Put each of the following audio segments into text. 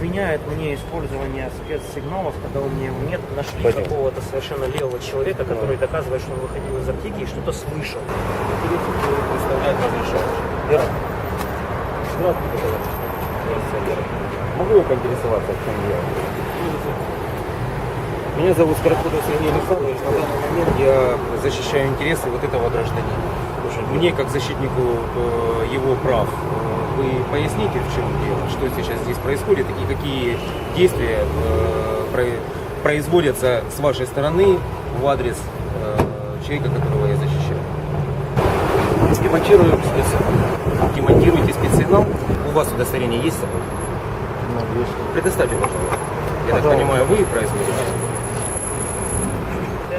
вменяет мне использование спецсигналов, когда у меня его нет. Нашли какого-то совершенно левого человека, который доказывает, что он выходил из аптеки и что-то слышал. Представляет разрешающий. Да. Здравствуйте, товарищ. Могу я поинтересоваться, в чем дело? Меня зовут Скороходов Сергей Александрович. На данный момент я защищаю интересы вот этого гражданина. Мне, как защитнику э, его прав, э, вы поясните, в чем дело, что сейчас здесь происходит и какие действия э, про- производятся с вашей стороны в адрес э, человека, которого я защищаю. Демонтирую спецсигнал. Демонтируйте спецсигнал. У вас удостоверение есть с собой? Предоставьте, пожалуйста. Я так понимаю, вы производите?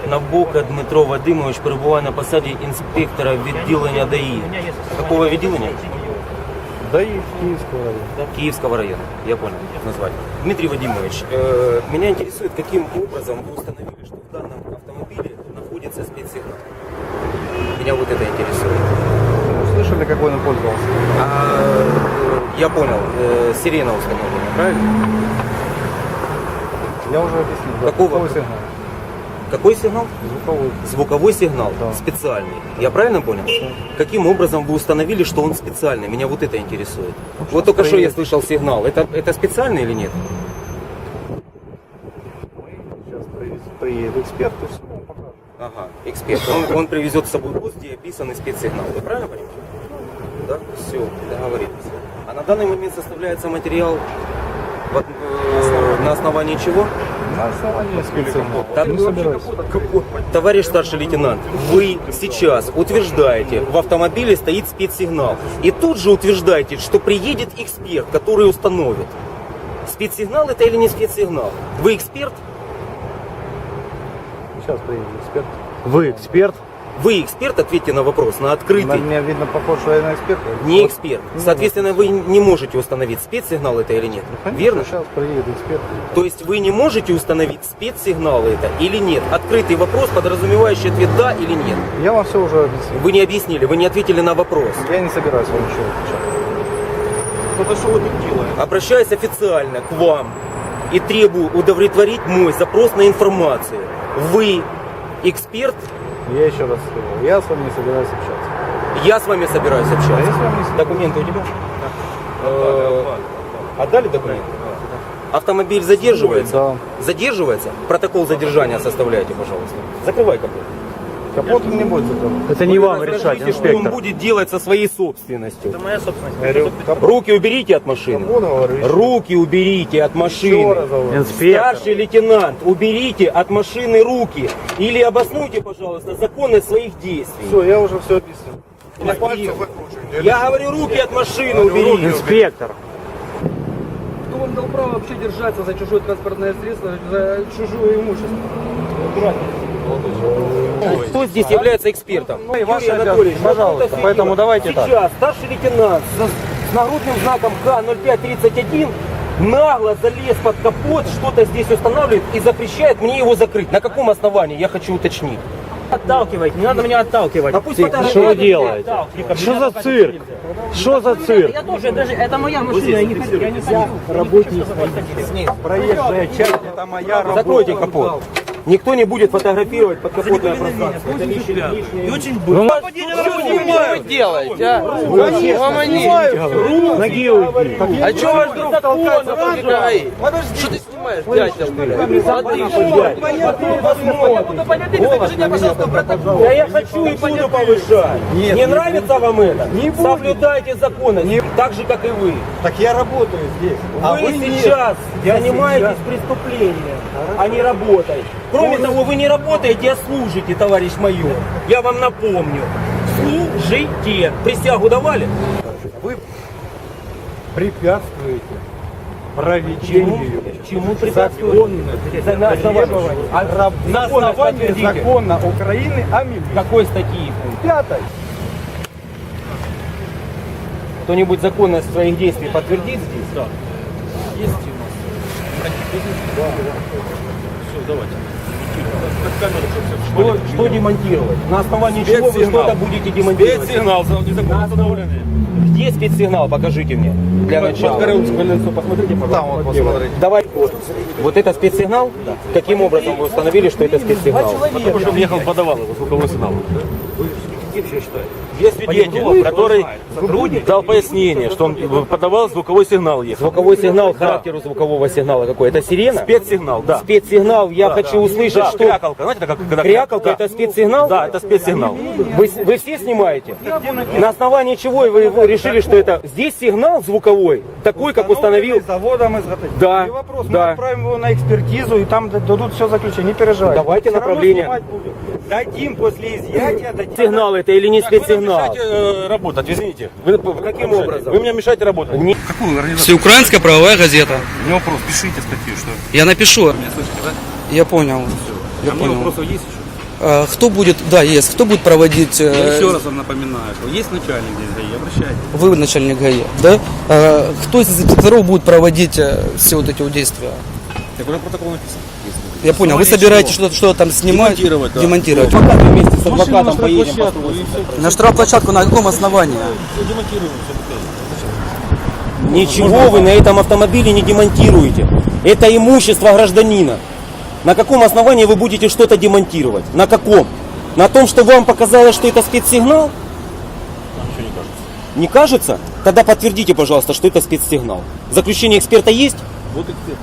Набока Дмитро Вадимович перебуває на посаді інспектора відділення ДАІ. У меня есть Какого відділення? Да и Киевского района. Киевского района, я понял название. Дмитрий Вадимович, э, меня интересует, каким образом вы установили, что в данном автомобиле находится спецсигнал? Меня вот это интересует. Слышали, какой он пользовался? А, э, я понял, э, сирена установлена, правильно? Я уже объяснил. да, Какого? звуковой сигнал. Какой сигнал? Звуковой. Звуковой сигнал Да. специальный. Я правильно понял? Каким образом вы установили, что он специальный? Меня вот это интересует. Вот только что я слышал сигнал. Это, это специальный или нет? Сейчас приедет, приедет эксперт и все вам. Ага, эксперт. Он, он привезет с собой пост, где описанный спецсигнал. Вы правильно понимаете? Да? Все, договорились. А на данный момент составляется материал э, на основании чего? Товарищ старший лейтенант, вы сейчас утверждаете, в автомобиле стоит спецсигнал. И тут же утверждаете, что приедет эксперт, который установит. Спецсигнал это или не спецсигнал? Вы эксперт? Сейчас приедет эксперт. Вы эксперт? Вы эксперт, ответьте на вопрос, на На открытый. меня видно похож, что я на эксперта. Не Вот. эксперт. Соответственно, вы не можете установить, спецсигнал это или нет. Конечно, Верно? Сейчас приедет эксперт. То есть вы не можете установить, спецсигнал это или нет. Открытый вопрос, подразумевающий ответ да или нет. Я вам все уже объяснил. Вы не объяснили, вы не ответили на вопрос. Я не собираюсь вам ничего отвечать. Обращаюсь официально к вам и требую удовлетворить мой запрос на информацию. Вы эксперт, Я еще раз сказал, я с вами не собираюсь общаться. я с вами собираюсь А я общаться. с вами не собираюсь. Документы у тебя? Э, Отдали документы? Автомобиль задерживается? Да. Задерживается? Протокол задержания составляйте, пожалуйста. Закрывай капот. Капот не будет закрыт. Это не вам решать, что он инспектор. будет делать со своей собственностью. Это моя собственность. Говорю, капот, Руки уберите от машины. капот, говорю, Руки уберите от еще машины. говорю. Инспектор. Старший лейтенант, уберите от машины руки или обоснуйте, пожалуйста, законность своих действий. Все, я уже все объяснил. Пальцах выкручиваю. Я говорю, руки от машины уберите. Инспектор. Кто вам дал право вообще держаться за чужое транспортное средство, за чужое имущество? Кто здесь является экспертом? Ну Юрий Анатольевич, пожалуйста. Поэтому давайте так. Сейчас старший лейтенант с, с нагрудным знаком К-0531 нагло залез под капот, что-то здесь устанавливает и запрещает мне его закрыть. На каком основании, я хочу уточнить. Отталкивать, не надо меня отталкивать. А пусть Что вы делаете? Что за цирк? Что за цирк? Я тоже, даже, это моя машина, я не, я не ходил. Работник Проезжая часть, это моя работа. Закройте капот. Никто не будет фотографировать подкапотное пространство. Это лишнее- лишнее. И очень Ну, быстро. Что вы делаете, а? Ломани. Ноги уйди. А что ваш друг толкается по ГКИ? Что ты снимаешь, дядя, что ли? Да я хочу и буду повышать. не нравится вам это? Соблюдайте законы. Так же, как и вы. Так я работаю здесь. вы, сейчас занимаетесь преступлением, а не работой. Кроме того, вы не работаете, а служите, товарищ майор. Я вам напомню. Служите. Присягу давали? Вы препятствуете проведению Чему препятствует? За- На основании, а на основании закона Украины о милиции. Какой статьи? Пятой. Кто-нибудь законность своих действий подтвердит здесь? Да. Что, что демонтировать? На основании чего вы что-то будете демонтировать? Спецсигнал за незаконно установленный. Где спецсигнал? Покажите мне. Для начала. Посмотрите, Там вот посмотрите. Давай. Вот это спецсигнал? Каким образом вы установили, что это спецсигнал? Потому что ехал, подавал его звуковой сигнал. Есть свидетель, который дал пояснение, что он подавал звуковой сигнал ехал. Звуковой сигнал, характеру звукового сигнала какой? Это сирена? Спецсигнал, да. Спецсигнал, я Да, хочу да. услышать, Да, что... крякалка, знаете, как когда Крякалка Да. это спецсигнал? Да, это спецсигнал. Вы, вы все снимаете? На основании чего вы, вы решили, что это... Здесь сигнал звуковой, такой, как установил... заводом изготовить. Да, Не вопрос, да. мы отправим его на экспертизу, и там дадут все заключение, не переживайте. Давайте равно направление. Дадим после изъятия, дадим. Сигнал это или не Вы спецсигнал? мешаете э, работать, извините. Вы, Каким образом? Вы мне мешаете работать. Не- Всеукраинская правовая газета. Не вопрос, пишите статью, что. Я напишу. Я понял. Я понял. есть еще? А, Кто будет, да, есть, кто будет проводить, э, Я еще раз вам напоминаю, что есть начальник здесь ГАИ, обращайтесь. вы начальник ГАИ, да? А, Кто из инспекторов будет проводить э, все вот эти вот действия? Так уже протокол написан. Я понял, вы собираетесь что-то что там снимать? Демонтировать, да. Демонтировать. Мы вместе с адвокатом поедем. На штрафплощадку на каком основании? Ничего вы на этом автомобиле не демонтируете. Это имущество гражданина. На каком основании вы будете что-то демонтировать? На каком? На том, что вам показалось, что это спецсигнал? не кажется. Тогда подтвердите, пожалуйста, что это спецсигнал. Заключение эксперта есть? Вот эксперт.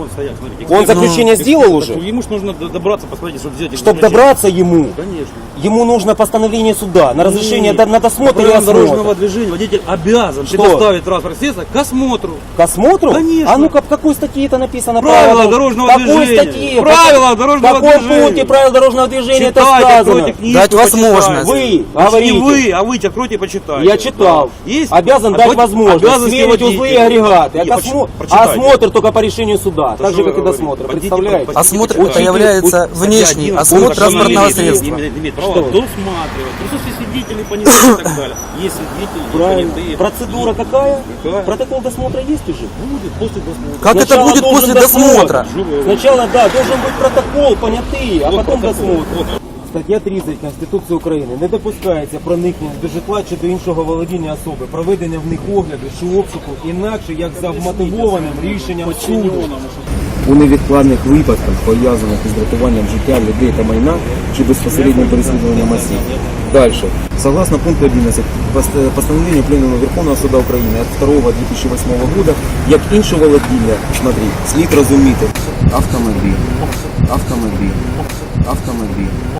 Вон стоят, смотрите. Он заключение сделал уже? Ему же нужно д- добраться, посмотрите, чтобы взять... Чтобы добраться ему, Конечно. ему нужно постановление суда на разрешение на досмотр и Правилам дорожного осмотр. движения водитель обязан Что? предоставить транспортное средство к осмотру. К осмотру? Конечно. А ну-ка, в какой статье это написано? Правила дорожного какой движения. Статье? Правила В дорожного каком движения. пункте правил дорожного движения это Читайте, сказано? книжку, Дать почитайте. возможность. Вы Значит, говорите. Не вы, а вы откройте и почитайте. Я читал. Да. Есть? Обязан А дать возможность обязанности сверить узлы и водителя. агрегаты. А, Не, к поч- осмо- прочитайте. а осмотр только по решению суда. Да так же, как и досмотр. Представляете? Осмотр это является внешний 11, осмотр транспортного средства. имеет- право Что? досматривать. Присутствие свидетелей, понятых и так далее. Есть свидетели, Правильно. Процедура какая? Протокол досмотра есть уже? Будет после досмотра. Как это будет после досмотр. досмотра? Сначала, да, должен быть протокол, понятые, а потом досмотр. Стаття 30 Конституції України не допускається проникнення до житла чи до іншого володіння особи, проведення в них огляду чи обшуку інакше як за вмотивованим рішенням суду. у невідкладних випадках, пов'язаних із рятуванням життя людей та майна чи безпосереднім переслідуванням осіб. Далі. Согласно пункту 11 пост- постановления Пленума Верховного Суда України від 2.2008 года, як інше володіння, смотри, слід розуміти автомобіль, автомобіль, автомобіль,